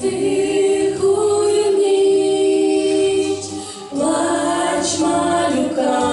Тихую ніч, плач малюка.